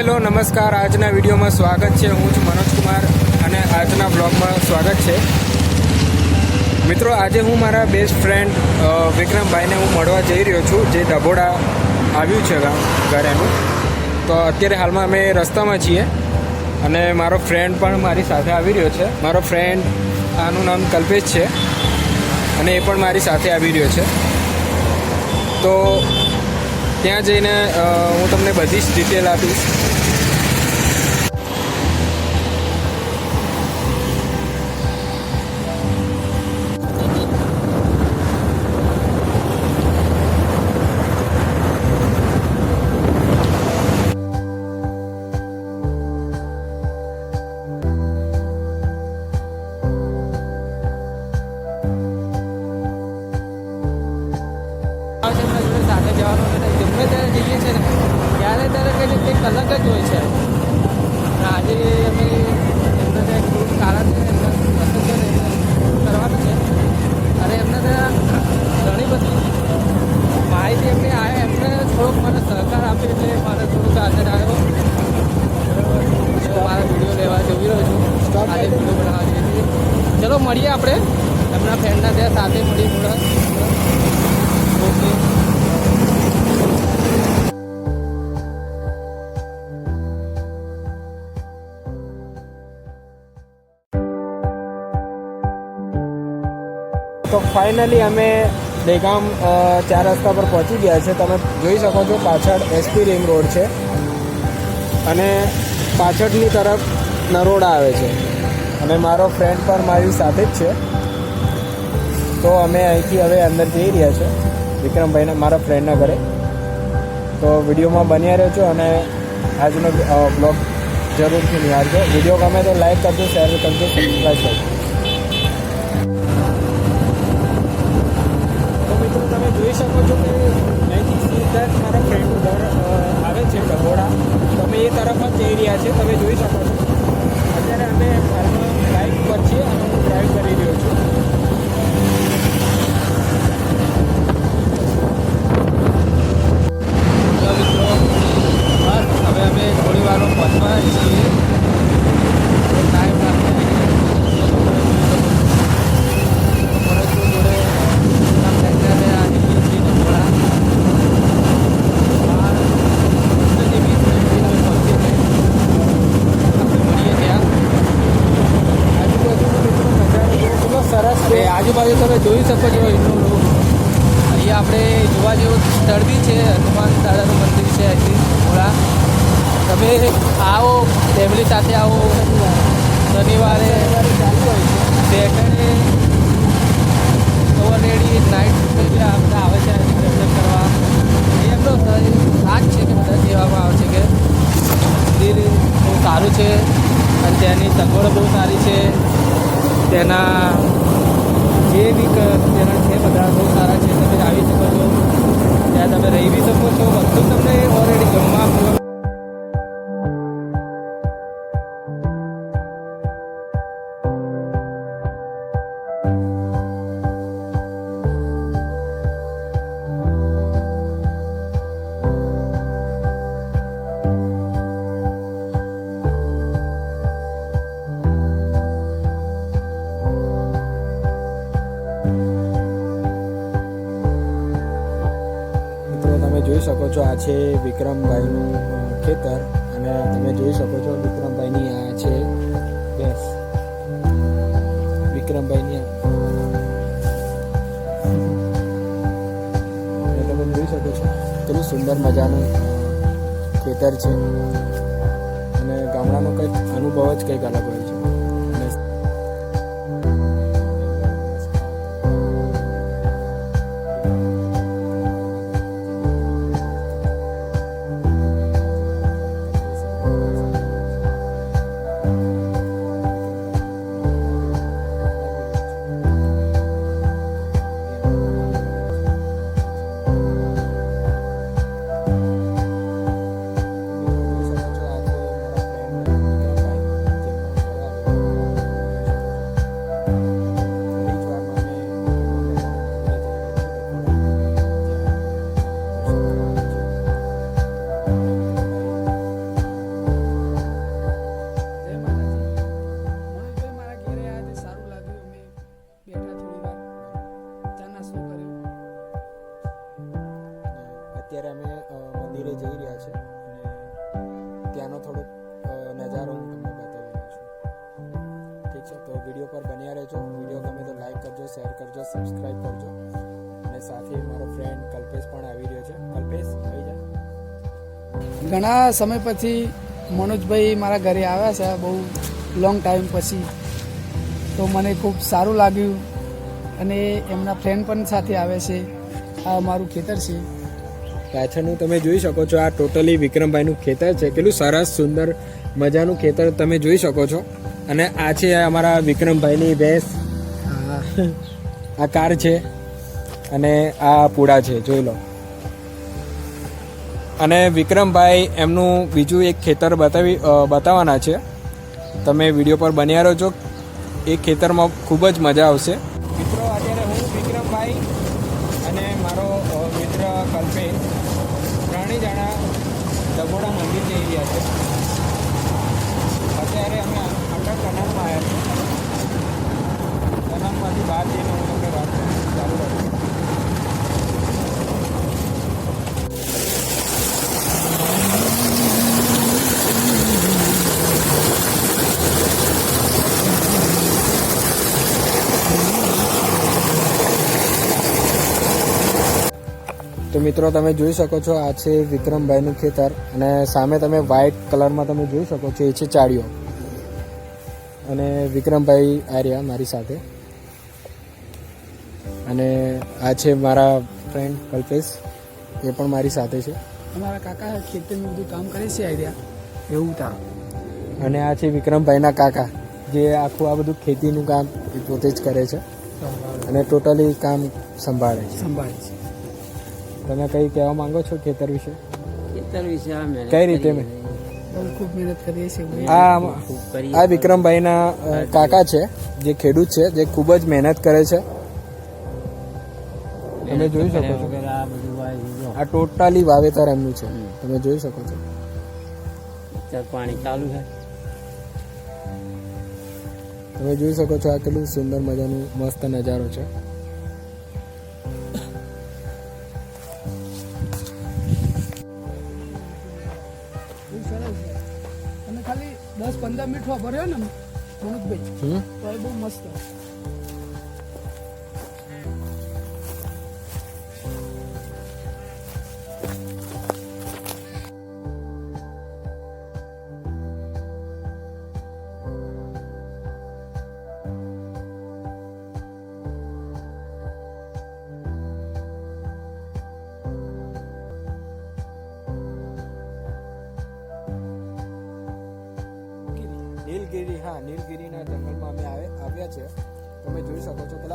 Hello, નમસ્કાર. આજના વિડીયોમાં સ્વાગત છે. હું છું મનોજ કુમાર અને આજના બ્લોગમાં સ્વાગત છે. મિત્રો, આજે હું મારા બેસ્ટ ફ્રેન્ડ વિક્રમભાઈને હું મળવા જઈ રહ્યો છું, જે ડભોડા આવ્યું છે ઘરેનું. તો અત્યારે હાલમાં અમે રસ્તામાં છીએ અને મારો ફ્રેન્ડ પણ મારી સાથે આવી રહ્યો છે. મારો ફ્રેન્ડ આનું નામ કલ્પેશ છે અને એ પણ મારી સાથે આવી રહ્યો છે. તો ત્યાં જઈને હું તમને બધી જ ડિટેલ આપીશ. તો ફાઇનલી અમે દેગામ ચાર રસ્તા પર પહોંચી ગયા છે. તમે જોઈ શકો છો પાછળ એસપી રિંગ રોડ છે. અને પાછળની તરફ નરોડા આવે છે. અને મારો ફ્રેન્ડ પણ મારી સાથે જ છે. તો અમે અહીંથી હવે અંદર જઈ રહ્યા છે. વિક્રમભાઈના, મારા ફ્રેન્ડના ઘરે. તો વિડીયોમાં બન્યા રહેજો અને આજનો બ્લોગ જરૂરથી નિહાળજો. વીડિયો ગમે તો લાઈક કરજો શેર કરજો સબસ્ક્રાઈબ કરજો. શકો છો કે અહીંથી સીધા જ મારા ફ્રેન્ડનું ઘર આવે છે ડભોડા. તમે એ તરફ જ રહ્યા છે, તમે જોઈ શકો છો. અત્યારે અમે હાલમાં બાઇક પર છીએ અને હું ડ્રાઈવ કરી રહ્યો છું તો મિત્રો બસ હવે અમે થોડી વારમાં પહોંચવાના જ છીએ તો ટાઈમ લાગશે બપોરે તો જોડે એમના ફ્રેન્ડને આવી ગઈ છીએ થોડા બાર જેવી વીસ મિનિટથી અમે પહોંચી ગਏ આપણે મળીએ ત્યાં આજુબાજુનો મિત્રો નજારો જુઓ, કેટલો સરસ અને છે આજુબાજુ તમે જોઈ શકો છો એટલું અહીંયા આપણે જોવા જેવું સ્થળ બી છે, હનુમાન દાદાનું મંદિર છે અહીંથી થોડા તમે આવો ફેમિલી સાથે આવો. શનિવારે સેટરડે ઓલરેડી નાઇટ બધા આવે છે દર્શન કરવા. એમનો રાજ છે કે બધા કહેવામાં આવે છે કે મંદિર બહુ સારું છે અને તેની સગવડો બહુ સારી છે. તેના જે બી ચરણ છે, બધા બહુ સારા છે, તમે આવી શકો છો. ત્યાં તમે રહી બી શકો છો. બધું તમને ઓલરેડી જમવા શકો છો આ છે વિક્રમભાઈનું ખેતર અને તમે જોઈ શકો છો વિક્રમભાઈની આ છે ભેંસ. વિક્રમભાઈની તમે જોઈ શકો છો કેટલું સુંદર મજાનું ખેતર છે. અને ગામડાનો કંઈક અનુભવ જ કંઈક અલગ હોય છે. અત્યારે અમે મંદિરે જઈ રહ્યા છે અને ત્યાંનો થોડો નજારો હું બતાવી રહ્યો છું. ઠીક છે, તો વીડિયો પર બન્યા રહેજો. વીડિયો ગમે તો લાઈક કરજો, શેર કરજો સબસ્ક્રાઈબ કરજો. સાથે મારો ફ્રેન્ડ કલ્પેશ પણ આવી રહ્યો છે. કલ્પેશ આવી જા. ઘણા સમય પછી મનોજભાઈ મારા ઘરે આવ્યા છે બહુ લોંગ ટાઈમ પછી. તો મને ખૂબ સારું લાગ્યું અને એમના ફ્રેન્ડ પણ સાથે આવે છે. આ અમારું ખેતર છે. પાછળનું તમે જોઈ શકો છો આ ટોટલી વિક્રમભાઈનું ખેતર છે. કેટલું સરસ સુંદર મજાનું ખેતર તમે જોઈ શકો છો. અને આ છે અમારા વિક્રમભાઈની ભેંસ. આ કાર છે. અને આ પૂડા છે, જોઈ લો. અને વિક્રમભાઈ એમનું બીજું એક ખેતર બતાવી બતાવવાના છે. તમે વીડિયો પર બન્યા છો એ ખેતરમાં ખૂબ જ મજા આવશે. મિત્રો, અત્યારે હું વિક્રમભાઈ અને મારો મિત્ર કલ્પેશ ત્રણેય જણા ડગોડા મંદિર જઈ રહ્યા છે. અત્યારે અમે અંડર કનાલમાં આવ્યા છીએ કનાલમાંથી બહાર જઈને હું તમને વાત ચાલુ રાખું તો મિત્રો તમે જોઈ શકો છો આ છે વિક્રમભાઈનું ખેતર અને સામે તમે વ્હાઇટ કલરમાં તમે જોઈ શકો છો એ છે ચાળીઓ. અને વિક્રમભાઈ આ રહ્યા મારી સાથે. અને આ છે મારા ફ્રેન્ડ કલ્પેશ એ પણ મારી સાથે છે. અમારા કાકા ખેતરનું બધું કામ કરે છે આઈડિયા એવું તા. અને આ છે વિક્રમભાઈના કાકા જે આખું આ બધું ખેતીનું કામ એ પોતે જ કરે છે. અને ટોટલી કામ સંભાળે છે. સંભાળે છે. તમે કંઈ કહેવા માંગો છો ખેતર વિશે? ખેતર વિશે આ મહેનત કઈ રીતે મેં ખૂબ મહેનત કરીએ છીએ આ આ વિક્રમભાઈના કાકા છે જે ખેડૂત છે જે ખૂબ જ મહેનત કરે છે. તમે જોઈ શકો છો. આ બધું ભાઈ આ ટોટલી વાવેતર એમનું છે. તમે જોઈ શકો છો. પાણી ચાલુ છે. તમે જોઈ શકો છો આ કેટલું સુંદર મજાનું મસ્ત નજારો છે. પંદર મિનિટ ભર્યો ને મનોજભાઈ તો એ બહુ મસ્ત.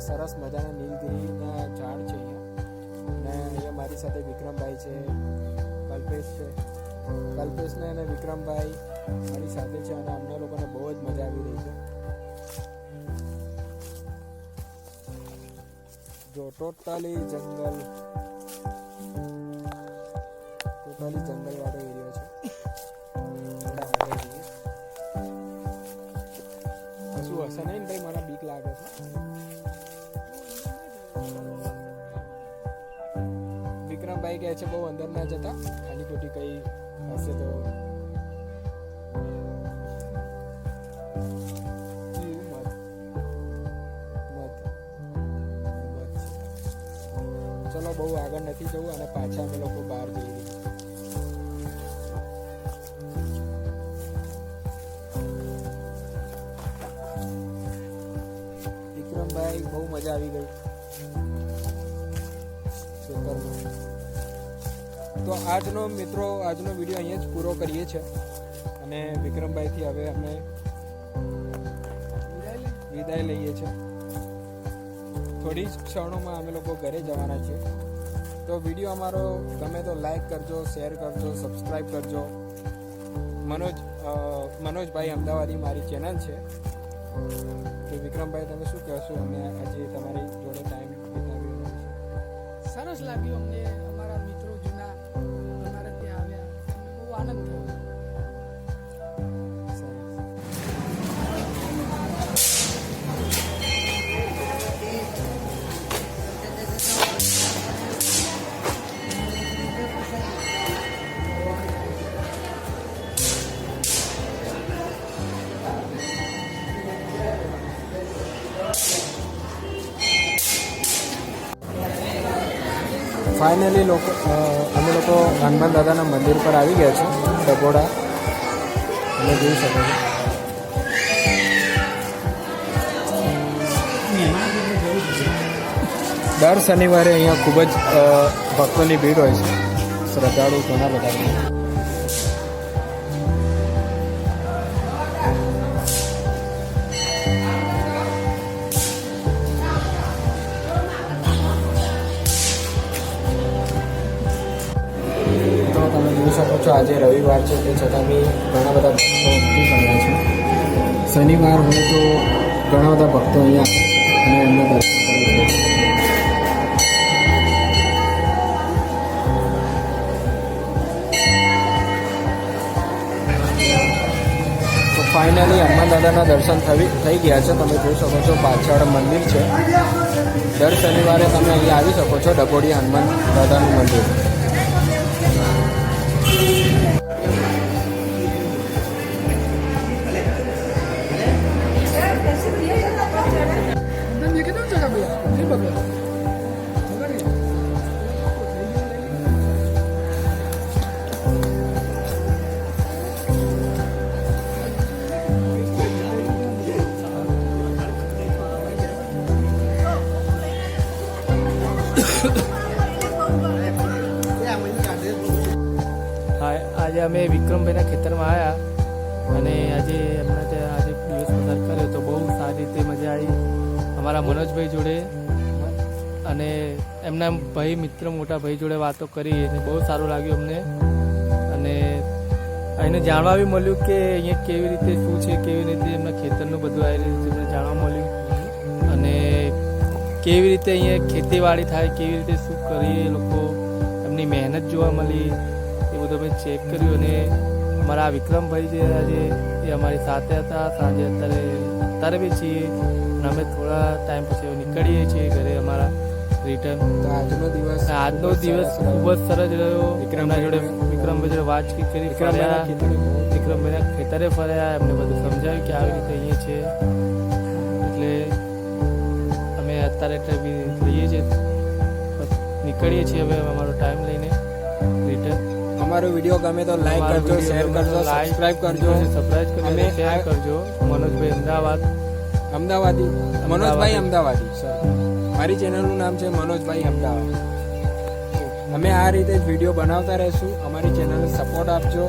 શકો સરસ મજાના નીલગીરીના ઝાડ છે અહીંયા. અને અહીંયા મારી સાથે વિક્રમભાઈ છે, કલ્પેશ છે. કલ્પેશને અને વિક્રમભાઈ મારી સાથે છે અને અમને લોકોને બહુ જ મજા આવી રહી છે. જો ટોટલી જંગલ ટોટલી જંગલ વાળો એરિયો છે. શું હશે નહીં ભાઈ? મને બીક લાગે છે. વિક્રમભાઈ કહે છે, બહુ અંદર ના જતા ખાલી ખોટી કઈ હશે તો. ચલો, બહુ આગળ નથી જવું, અને પાછા અમે લોકો બહાર જઈએ. વિક્રમભાઈ, બહુ મજા આવી ગઈ. તો આજનો મિત્રો, આજનો વીડિયો અહીંયા જ પૂરો કરીએ છીએ. અને વિક્રમભાઈથી હવે અમે વિદાય લઈએ છીએ. થોડી જ ક્ષણોમાં અમે લોકો ઘરે જવાના છીએ. તો વીડિયો અમારો ગમે તો લાઈક કરજો, શેર કરજો, સબસ્ક્રાઈબ કરજો. મનોજ મનોજભાઈ અમદાવાદી મારી ચેનલ છે. તો વિક્રમભાઈ, તમે શું કહેશો? અમે આજે તમારી જોડે ટાઈમ વિતાવ્યો સરસ લાગ્યું અમને. ફાઇનલી લોકો અમે લોકો હનુમાન દાદાના મંદિર પર આવી ગયા છે ડભોડા તમે જોઈ શકો છો. દર શનિવારે અહીંયા ખૂબ જ ભક્તોની ભીડ હોય છે. શ્રદ્ધાળુ ઘણા બધા છો આજે રવિવાર છે તે છતાં બી ઘણા બધા ભક્તો ઉમટી પડ્યા છે. શનિવાર હોય તો ઘણા બધા ભક્તો અહીંયા અને એમને દર્શન કરી છે. ફાઇનલી હનુમાન દાદાના દર્શન થઈ ગયા છે. તમે જોઈ શકો છો પાછળ મંદિર છે. દર શનિવારે તમે અહીંયા આવી શકો છો ડભોડી હનુમાન દાદાનું મંદિર. 난 얘기도 안 자자고요. 1박이요. આજે અમે વિક્રમભાઈના ખેતરમાં આવ્યા અને આજે એમના ત્યાં આજે દિવસ પસાર કર્યો તો બહુ સારી રીતે મજા આવી અમારા મનોજભાઈ જોડે. અને એમના ભાઈ મિત્ર મોટા ભાઈ જોડે વાતો કરી અને બહુ સારું લાગ્યું અમને. અને એને જાણવા બી મળ્યું કે અહીંયા કેવી રીતે શું છે, કેવી રીતે એમના ખેતરનું બધું આવી રીતે અમને જાણવા મળ્યું. અને કેવી રીતે અહીંયા ખેતીવાડી થાય, કેવી રીતે શું કરીએ લોકો, એમની મહેનત જોવા મળી. અમે ચેક કર્યું અને અમારા વિક્રમભાઈ જે આજે એ અમારી સાથે હતા. સાંજે અત્યારે અત્યારે બી છીએ અને અમે થોડા ટાઈમ પછી નીકળીએ છીએ ઘરે અમારા રિટર્ન આજનો દિવસ આજનો દિવસ ખૂબ જ સરસ રહ્યો. વિક્રમભાઈ જોડે વિક્રમભાઈ જોડે વાતચીત કરી ફર્યા. વિક્રમભાઈના ખેતરે ફર્યા. એમને બધું સમજાવ્યું કે આવી રીતે અહીંયા છે. એટલે અમે અત્યારે એટલે બી જઈએ છીએ. નીકળીએ છીએ હવે અમારો ટાઈમ લઈને. રિટર્ન અમારો વીડિયો ગમે તો લાઈક કરજો શેર કરજો સબસ્ક્રાઇબ કરજો. અમે શેર કરજો. મનોજભાઈ અમદાવાદ. અમદાવાદી. મનોજભાઈ અમદાવાદી. સર મારી ચેનલનું નામ છે મનોજભાઈ અમદાવાદ. અમે આ રીતે જ વીડિયો બનાવતા રહીશું. અમારી ચેનલને સપોર્ટ આપજો.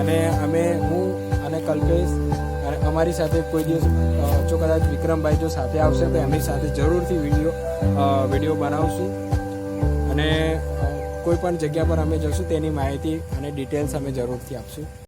અને અમે હું અને કલ્પેશ અને અમારી સાથે કોઈ દિવસ જો કદાચ વિક્રમભાઈ જો સાથે આવશે તો એમની સાથે જરૂરથી વીડિયો વીડિયો બનાવશું. અને અ, કોઈ પણ જગ્યા પર અમે જશું તેની માહિતી અને ડિટેલ્સ અમે જરૂરથી આપશું.